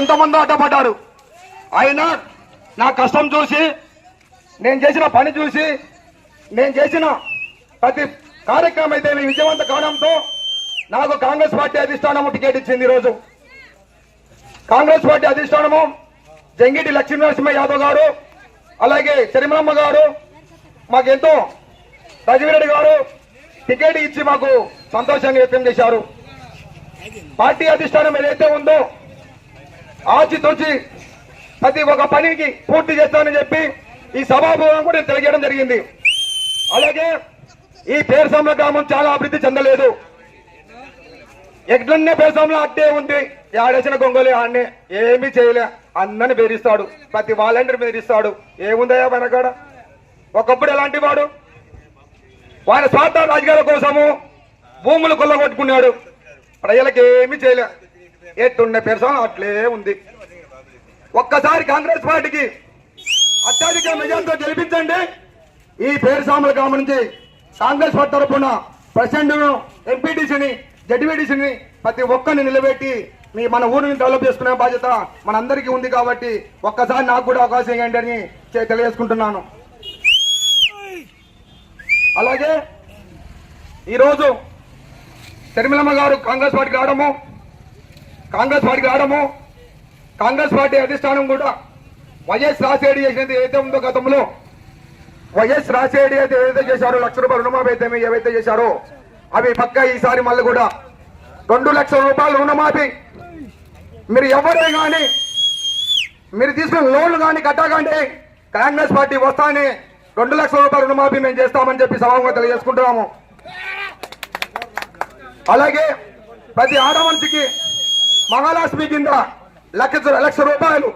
ఎంతమంది అడ్డపడ్డారు అయినా నా కష్టం చూసి నేను చేసిన పని చూసి నేను చేసిన ప్రతి కార్యక్రమం అయితే మీ విజయవంత కావడంతో నాకు కాంగ్రెస్ పార్టీ అధిష్టానము టికెట్ ఇచ్చింది ఈరోజు. కాంగ్రెస్ పార్టీ అధిష్టానము జంగిటి లక్ష్మీనరసింహ యాదవ్ గారు అలాగే చరిమలమ్మ గారు మాకెంతో రజవీరెడ్డి గారు టికెట్ ఇచ్చి మాకు సంతోషంగా వ్యక్తం చేశారు. పార్టీ అధిష్టానం ఏదైతే ఉందో ఆచితూచి ప్రతి ఒక్క పనికి పూర్తి చేస్తానని చెప్పి ఈ సభాభవనం కూడా తెలియజేయడం జరిగింది. అలాగే ఈ పేరుసమ్మ గ్రామం చాలా అభివృద్ధి చెందలేదు. ఎట్లనే పేరుసంలో అట్టే ఉంది. ఆడేసిన గొంగలి ఆడనే ఏమీ చేయలే. అందరిని బెదిరిస్తాడు. ప్రతి వాలంటీర్ బెదిరిస్తాడు. ఏముందయ్యా వెనకాడ? ఒకప్పుడు ఎలాంటి వాడు? వారి స్వార్థ రాజకీయాల కోసము భూములు కొల్లగొట్టుకున్నాడు. ప్రజలకు ఏమీ చేయలే. ఎట్టుండే పెరసం అట్లే ఉంది. ఒక్కసారి కాంగ్రెస్ పార్టీకి అత్యధిక మెజార్టీతో గెలిపించండి. ఈ పేరు గమనించి గ్రామం నుంచి కాంగ్రెస్ పార్టీ తరఫున ప్రెసిడెంట్ను ఎంపీటీసీని జడ్పీటీసీని ప్రతి ఒక్కరిని నిలబెట్టి మీ మన ఊరిని డెవలప్ చేసుకునే బాధ్యత మనందరికీ ఉంది కాబట్టి ఒక్కసారి నాకు కూడా అవకాశం ఇవ్వండి అని తెలియజేసుకుంటున్నాను. అలాగే ఈరోజు తిరుమలమ్మ గారు కాంగ్రెస్ పార్టీకి రావడము కాంగ్రెస్ పార్టీకి రావడము కాంగ్రెస్ పార్టీ అధిష్టానం కూడా వైఎస్ రాసేడి చేసినది ఏదైతే ఉందో గతంలో వైఎస్ రాసేడి అయితే ఏదైతే చేశారో లక్ష రూపాయలు రుణమాఫీ అయితే ఏవైతే చేశారో అవి పక్క ఈసారి మళ్ళీ కూడా రెండు లక్షల రూపాయలు రుణమాఫీ. మీరు ఎవరే కానీ మీరు తీసుకున్న లోన్లు కానీ కట్టకండి కాంగ్రెస్ పార్టీ వస్తానే రెండు లక్షల రూపాయల రుణమాఫీ మేము చేస్తామని చెప్పి సభాముగా తెలియజేసుకుంటున్నాము. అలాగే ప్రతి ఆడమనిషికి మహాలక్ష్మి కింద లక్ష లక్ష రూపాయలు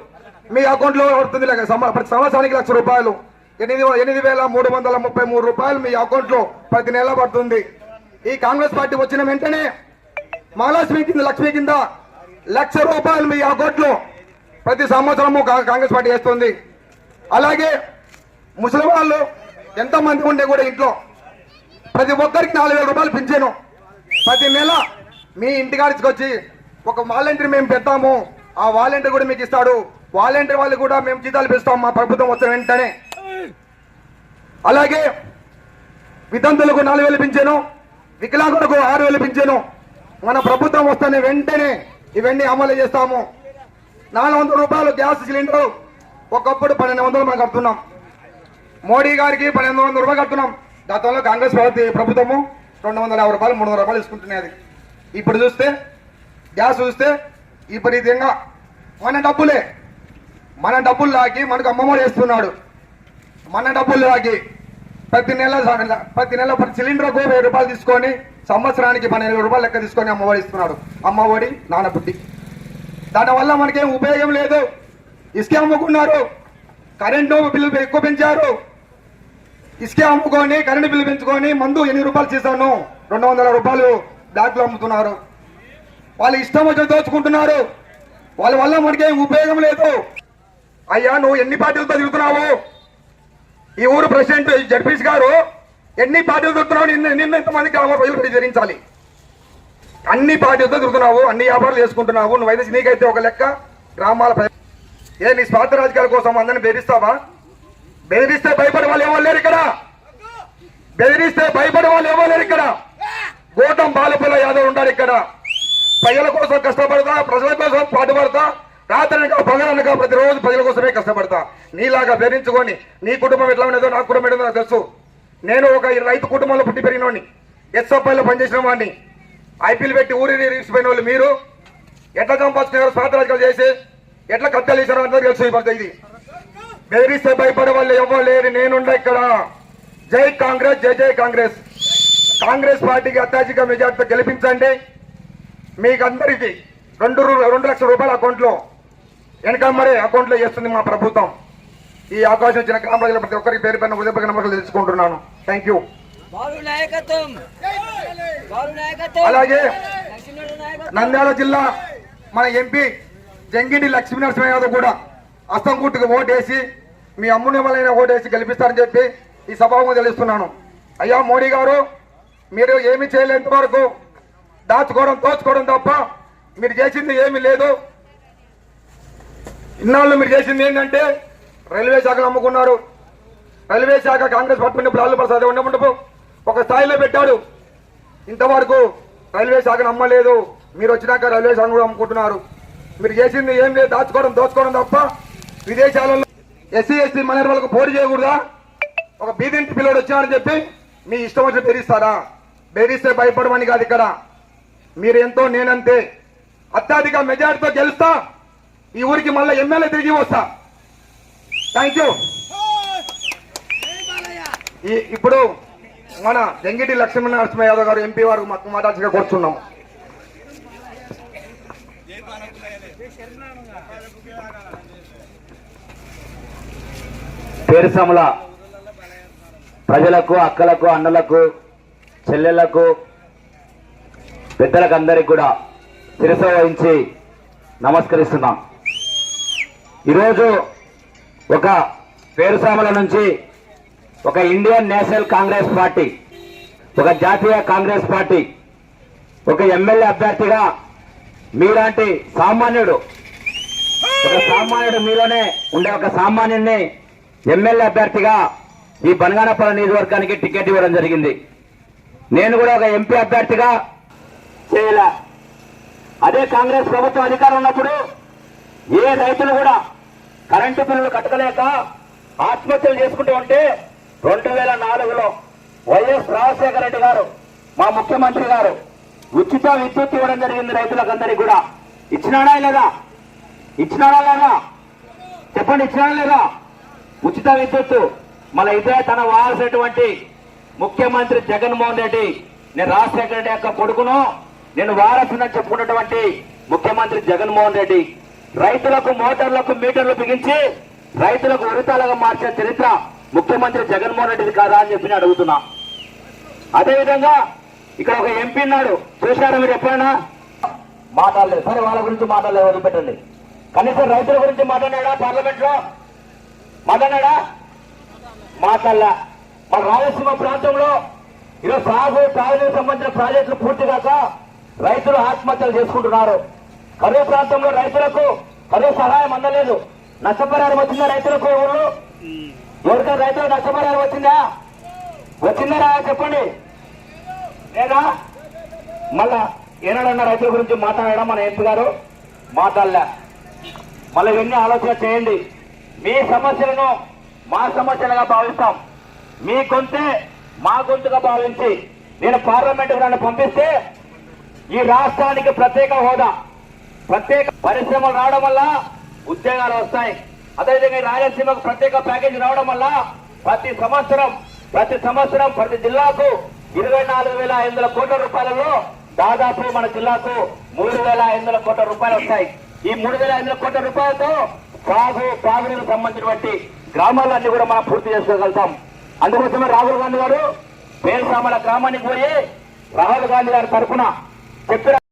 మీ అకౌంట్లో పడుతుంది ప్రతి సంవత్సరానికి లక్ష రూపాయలు. ఎనిమిది ఎనిమిది వేల మూడు వందల ముప్పై మూడు రూపాయలు మీ అకౌంట్లో ప్రతి నెల పడుతుంది. ఈ కాంగ్రెస్ పార్టీ వచ్చిన వెంటనే మహాలక్ష్మి కింద లక్ష్మి కింద లక్ష రూపాయలు మీ అకౌంట్లో ప్రతి సంవత్సరము కా- కాంగ్రెస్ పార్టీ వేస్తుంది. అలాగే ముసలి వాళ్ళు ఎంతమంది ఉండే కూడా ఇంట్లో ప్రతి ఒక్కరికి నాలుగు వేల రూపాయలు పింఛను. ప్రతి నెల మీ ఇంటికాడికి వచ్చి ఒక వాలంటీర్ మేము పెడతాము. ఆ వాలంటీర్ కూడా మీకు ఇస్తాడు. వాలంటీర్ వాళ్ళు కూడా మేము జీతాలు పెంచుతాం. మా ప్రభుత్వం వచ్చిన వెంటనే. అలాగే వితంతులకు నాలుగు వేలు పెంచాను వికలాంగులకు ఆరు వేలు పెంచాను మన ప్రభుత్వం వస్తేనే వెంటనే ఇవన్నీ అమలు చేస్తాము. నాలుగు వందల రూపాయలు గ్యాస్ సిలిండర్ ఒకప్పుడు పన్నెండు వందలు మనం కడుతున్నాం. మోడీ గారికి పన్నెండు వందల రూపాయలు కడుతున్నాం. గతంలో కాంగ్రెస్ ప్రభుత్వము రెండు వందల యాభై రూపాయలు మూడు వందల రూపాయలు ఇసుకుంటున్నది ఇప్పుడు చూస్తే గ్యాస్ చూస్తే విపరీతంగా. మన డబ్బులే. మన డబ్బులు లాగి మనకు అమ్మఒడి వేస్తున్నాడు. మన డబ్బులు లాగి ప్రతి నెల ప్రతి నెల ప్రతి సిలిండర్కు వెయ్యి రూపాయలు తీసుకొని సంవత్సరానికి పన్నెండు రూపాయలు లెక్క తీసుకొని అమ్మఒడి ఇస్తున్నాడు. అమ్మఒడి నానబుడ్డి. దానివల్ల మనకేం ఉపయోగం లేదు. ఇసుక అమ్ముకున్నారు. కరెంటు బిల్లు ఎక్కువ పెంచారు. ఇసుక అమ్ముకొని కరెంటు బిల్లు పెంచుకొని మందు ఎన్ని రూపాయలు చేశాను? రెండు వందల రూపాయలు బ్లాక్ అమ్ముతున్నారు. వాళ్ళు ఇష్టం వచ్చి దోచుకుంటున్నారు. వాళ్ళ వల్ల మనకేం ఉపయోగం లేదు. అయ్యా నువ్వు ఎన్ని పార్టీలతో తిరుగుతున్నావు? ఈ ఊరు ప్రెసిడెంట్ జడ్పీస్ గారు ఎన్ని పార్టీలు తిరుగుతున్నావు? నిన్న నిన్న ఇంతమంది గ్రామ ప్రజలు ప్రచురించాలి అన్ని పార్టీలతో తిరుగుతున్నావు అన్ని వ్యాపారాలు చేసుకుంటున్నావు. నువ్వైతే నీకైతే ఒక లెక్క. గ్రామాల ఏ నీ స్వార్థ రాజకీయాల కోసం అందరిని బెదిరిస్తావా? బెదిరిస్తే భయపడే వాళ్ళు ఇవ్వలేరు లేరు ఇక్కడ? బెదిరిస్తే భయపడే వాళ్ళు ఎవరు లేరు ఇక్కడ? గోటం బాలపల్ల యాదవ్ ఉండాలి ఇక్కడ. ప్రజల కోసం కష్టపడతా ప్రజల కోసం పాటుపడతా రాత్రనక పగలనక ప్రతిరోజు ప్రజల కోసమే కష్టపడతా. నీలాగా బెదిరించుకొని నీ కుటుంబం ఎట్లా ఉండేదో నా కుటుంబం ఏంటో నాకు తెలుసు. నేను ఒక రైతు కుటుంబంలో పుట్టి పెరిగినోడిని. ఎస్ఎఫ్ఐలో పనిచేసిన వాడిని ఐపీఎల్ పెట్టి ఊరిని రీచిపోయిన వాళ్ళు మీరు. ఎట్లా సంపాదించినారు స్వాతంత్రాలు చేసి ఎట్లా కత్తలు ఇచ్చారో అందరూ తెలుసు ఈ ఇది. బెదిరిస్తే భయపడే వాళ్ళు ఇవ్వలేరు నేనుండ ఇక్కడ. జై కాంగ్రెస్ జై జై కాంగ్రెస్. కాంగ్రెస్ పార్టీకి అత్యాధిక మెజార్టీతో గెలిపించండి. మీకు అందరికీ రెండు రెండు లక్షల రూపాయల అకౌంట్లో వెనకమ్మడే అకౌంట్లో వేస్తుంది మా ప్రభుత్వం. ఈ అవకాశం ఇచ్చిన గ్రామ ప్రజల ప్రతి ఒక్కరికి పేరు పైన ఉదయపక నమ్మకాలు తెలుసుకుంటున్నాను. థ్యాంక్ యూ అలాగే నంద్యాల జిల్లా మన ఎంపీ జంగిడి లక్ష్మీనరసింహ యాదవ్ కూడా అస్తం గుట్టుకు ఓటేసి మీ అమ్ముని వలైన ఓటేసి గెలిపిస్తారని చెప్పి ఈ సభకు తెలుస్తున్నాను. అయ్యా మోడీ గారు మీరు ఏమి చేయలేంత వరకు దాచుకోవడం దోచుకోవడం తప్ప మీరు చేసింది ఏమీ లేదు. ఇన్నాళ్ళు మీరు చేసింది ఏంటంటే రైల్వే శాఖను అమ్ముకున్నారు. రైల్వే శాఖ కాంగ్రెస్ పార్టీ ఉన్నప్పుడు ప్రసాద్ ఉండమంటూ ఒక స్థాయిలో పెట్టాడు. ఇంతవరకు రైల్వే శాఖను అమ్మలేదు. మీరు వచ్చినాక రైల్వే శాఖ కూడా అమ్ముకుంటున్నారు. మీరు చేసింది ఏం లేదు దాచుకోవడం దోచుకోవడం తప్ప విదేశాలలో ఎస్సీ ఎస్టీ మైనర్ వాళ్ళకు పోటీ చేయకూడదా? ఒక బీదింటి పిల్లడు వచ్చాడని చెప్పి మీ ఇష్టం వచ్చి బెదిరిస్తారా? బెదిరిస్తే భయపడమని కాదు ఇక్కడ. మీరెంతో నేనంతే. అత్యధిక మెజార్టీతో గెలుస్తా. ఈ ఊరికి మళ్ళీ ఎమ్మెల్యే తిరిగి వస్తా. థ్యాంక్ యూ ఈ- ఇప్పుడు మన జంగిటి లక్ష్మీ నరసింహ యాదవ్ గారు ఎంపీ వారు మాకు మాట్లాడుగా కూర్చున్నాం. పేరుసముల ప్రజలకు అక్కలకు అన్నలకు చెల్లెళ్ళకు పెద్దలకందరికి కూడా శిరస వహించి నమస్కరిస్తున్నాం. ఈరోజు ఒక పేరుసామల నుంచి ఒక ఇండియన్ నేషనల్ కాంగ్రెస్ పార్టీ ఒక జాతీయ కాంగ్రెస్ పార్టీ ఒక ఎమ్మెల్యే అభ్యర్థిగా మీలాంటి సామాన్యుడు ఒక సామాన్యుడు మీలోనే ఉండే ఒక సామాన్యుడిని ఎమ్మెల్యే అభ్యర్థిగా ఈ బనగానపల్లి నియోజకవర్గానికి టికెట్ ఇవ్వడం జరిగింది. నేను కూడా ఒక ఎంపీ అభ్యర్థిగా చేయలే? అదే కాంగ్రెస్ ప్రభుత్వం అధికారం ఉన్నప్పుడు ఏ రైతులు కూడా కరెంటు బిల్లులు కట్టలేక ఆత్మహత్యలు చేసుకుంటూ ఉంటే రెండు వేల నాలుగులో వైఎస్ రాజశేఖర రెడ్డి గారు మా ముఖ్యమంత్రి గారు ఉచిత విద్యుత్ ఇవ్వడం జరిగింది రైతులకందరికీ కూడా. ఇచ్చినాడా లేదా? ఇచ్చినాడా లేదా? చెప్పండి ఇచ్చినాడా లేదా? ఉచిత విద్యుత్తు మళ్ళీ ఇదే తన వాల్సినటువంటి ముఖ్యమంత్రి జగన్మోహన్ రెడ్డి నేను రాజశేఖర రెడ్డి యొక్క కొడుకును నేను వారసునని చెప్పుకున్నటువంటి ముఖ్యమంత్రి జగన్మోహన్ రెడ్డి రైతులకు మోటార్లకు మీటర్లు బిగించి రైతులకు ఉరితాలుగా మార్చిన చరిత్ర ముఖ్యమంత్రి జగన్మోహన్ రెడ్డిది కాదా అని చెప్పి నేను అడుగుతున్నా. అదేవిధంగా ఇక్కడ ఒక ఎంపీ ఉన్నాడు. చూశారా మీరు ఎప్పుడైనా? మాట్లాడలేదు. సరే వాళ్ళ గురించి మాట్లాడలేదు. వదిలిపెట్టండి కనీసం రైతుల గురించి మాట్లాడాడా పార్లమెంట్లో మాట్లాడాడా మాట్లాడలా. మన రాయలసీమ ప్రాంతంలో ఈరోజు సాగు సాగునీకి సంబంధించిన ప్రాజెక్టులు పూర్తి కాక రైతులు ఆత్మహత్యలు చేసుకుంటున్నారు. కరువు ప్రాంతంలో రైతులకు కరువు సహాయం అందలేదు. నష్టపరిహారం వచ్చిందా రైతులకు ఊళ్ళో ఎవరికైనా రైతులకు నష్టపరిహారం వచ్చిందా? వచ్చిందా చెప్పండి. లేదా? మళ్ళా ఏనాడన్నా రైతుల గురించి మాట్లాడడం మన ఎంపీ గారు? మాట్లాడలే. మళ్ళీ ఇవన్నీ ఆలోచన చేయండి. మీ సమస్యలను మా సమస్యలుగా భావిస్తాం. మీ గొంతే మా గొంతుగా భావించి నేను పార్లమెంట్ నన్ను పంపిస్తే ఈ రాష్ట్రానికి ప్రత్యేక హోదా. ప్రత్యేక పరిశ్రమలు రావడం వల్ల ఉద్యోగాలు వస్తాయి. అదేవిధంగా రాయలసీమకు ప్రత్యేక ప్యాకేజ్ రావడం వల్ల ప్రతి సంవత్సరం ప్రతి సంవత్సరం ప్రతి జిల్లాకు ఇరవై నాలుగు వేల ఐదు వందల కోట్ల రూపాయలలో దాదాపు మన జిల్లాకు మూడు వేల ఐదు వందల కోట్ల రూపాయలు వస్తాయి. ఈ మూడు వేల ఐదు వందల కోట్ల రూపాయలతో సాగు తాగునీరు సంబంధించినటువంటి గ్రామాలన్నీ కూడా మనం పూర్తి చేసుకోగలుగుతాం. అందుకోసమే రాహుల్ గాంధీ గారు పేరు గ్రామానికి పోయి రాహుల్ గాంధీ గారి తరఫున Espera.